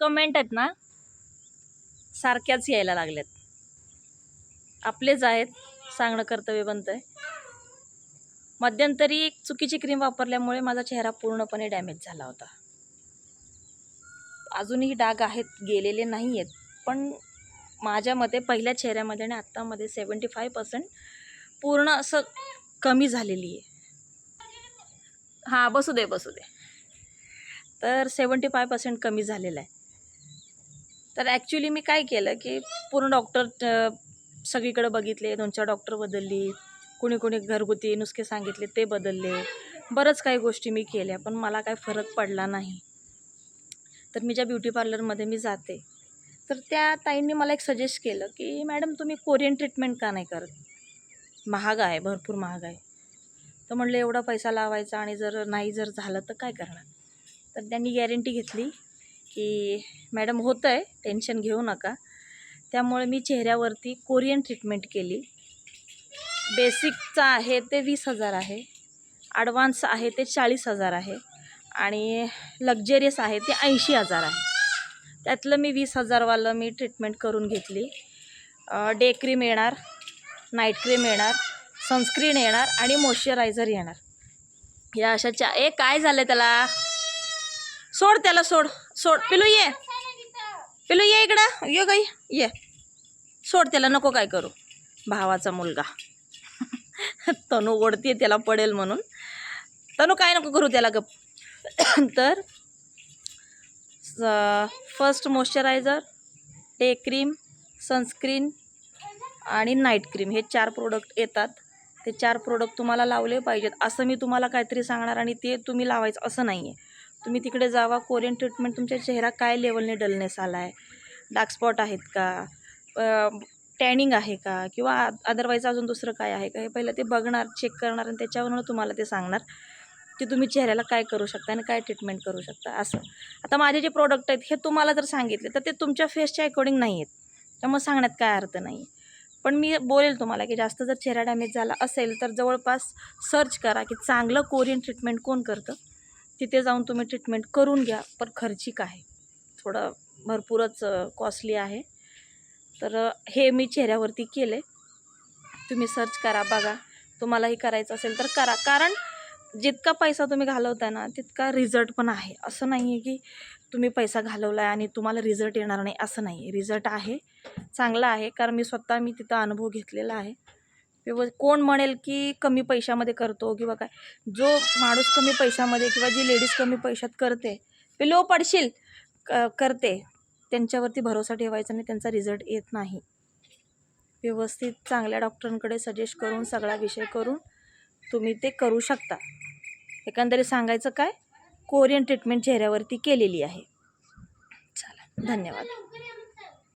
Comment आहेत ना सारख्याच यायला लागल्यात. आपलेच आहेत सांगणं कर्तव्य बनतं आहे मध्यंतरी एक चुकीची क्रीम वापरल्यामुळे माझा चेहरा पूर्णपणे डॅमेज झाला होता. अजूनही डाग आहेत गेलेले नाही आहेत पण माझ्या मते पहिल्या चेहऱ्यामध्ये आणि आत्तामध्ये सेवन्टी फाय पर्सेंट पूर्ण असं कमी झालेली आहे. हां बसू दे बसू दे. तर सेवन्टी फाय पर्सेंट कमी झालेलं आहे. तर ॲक्च्युली मी काय केलं की पूर्ण डॉक्टर सगळीकडे बघितले दोन चार डॉक्टर बदलली कुणी कुणी घरगुती नुसके सांगितले ते बदलले. बरंच काही गोष्टी मी केल्या पण मला काय फरक पडला नाही. तर मी ज्या ब्युटी पार्लरमध्ये मी जाते तर त्या ताईंनी मला एक सजेस्ट केलं की मॅडम तुम्ही कोरियन ट्रीटमेंट का नाही करत? महाग आहे भरपूर महाग आहे. तर म्हणलं एवढा पैसा लावायचा आणि जर नाही जर झालं तर काय करणार? तर त्यांनी गॅरंटी घेतली. की मॅडम होतं आहे टेन्शन घेऊ नका. त्यामुळे मी चेहऱ्यावरती कोरियन ट्रीटमेंट केली. बेसिकचं आहे ते वीस हजार आहे. ॲडव्हान्स आहे ते चाळीस हजार आहे. आणि लक्झरियस आहे ते ऐंशी हजार आहे. त्यातलं मी वीस हजारवालं मी ट्रीटमेंट करून घेतली. डे क्रीम येणार नाईट क्रीम येणार सनस्क्रीन येणार आणि मॉइश्चरायझर येणार. या अशा चा ए काय झालं त्याला? सोड त्याला सोड सोड. पिलू ये. पिलू ये इकडं. ये गाई ये. सोड त्याला नको काय करू. भावाचा मुलगा. तनू ओढते त्याला पडेल म्हणून. तनू काय नको करू त्याला गप. तर first moisturiser day cream sunscreen आणि नाईट क्रीम हे चार प्रोडक्ट येतात. ते चार प्रोडक्ट तुम्हाला लावले पाहिजेत. असं मी तुम्हाला काहीतरी सांगणार आणि ते तुम्ही लावायचं असं नाही आहे तुम्ही तिकडे जावा. कोरियन ट्रीटमेंट तुमच्या चेहरा काय लेवलने डलनेस आला आहे डार्क स्पॉट आहेत का? टॅनिंग आहे का? किंवा अदरवाईज अजून दुसरं काय आहे का? हे पहिलं ते बघणार चेक करणार आणि त्याच्यावरून तुम्हाला ते सांगणार की तुम्ही चेहऱ्याला काय करू शकता आणि काय ट्रीटमेंट करू शकता. असं. आता माझे जे प्रोडक्ट आहेत हे तुम्हाला जर सांगितले तर ते तुमच्या फेसच्या अकॉर्डिंग नाही आहेत त्यामुळे सांगण्यात काय अर्थ नाही. पण मी बोलेल तुम्हाला की जास्त जर चेहरा डॅमेज झाला असेल तर जवळपास सर्च करा की चांगलं कोरियन ट्रीटमेंट कोण करतं? तिथे जाऊन तुम्ही ट्रीटमेंट करून घ्या पण खर्चिक आहे. थोडं भरपूरच कॉस्टली आहे. तर हे मी चेहऱ्यावरती केले. तुम्ही सर्च करा बघा. तुम्हालाही करायचं असेल तर करा. कारण जितका पैसा तुम्ही घालवताय ना तितका रिझल्ट पण आहे. असं नाही आहे की तुम्ही पैसा घालवला आहे आणि तुम्हाला रिझल्ट येणार नाही. असं नाही आहे रिझल्ट आहे. चांगला आहे. कारण मी स्वतः मी तिथं अनुभव घेतलेला आहे. व्यव कोण म्हणेल की कमी पैशामध्ये करतो किंवा काय? जो माणूस कमी पैशामध्ये किंवा जी लेडीज कमी पैशात करते पिलो पडशील क करते. त्यांच्यावरती भरोसा ठेवायचा आणि त्यांचा रिझल्ट येत नाही. व्यवस्थित चांगल्या डॉक्टरांकडे सजेस्ट करून सगळा विषय करून तुम्ही ते करू शकता. एकंदरीत सांगायचं काय? कोरियन ट्रीटमेंट चेहऱ्यावरती केलेली आहे. चला धन्यवाद.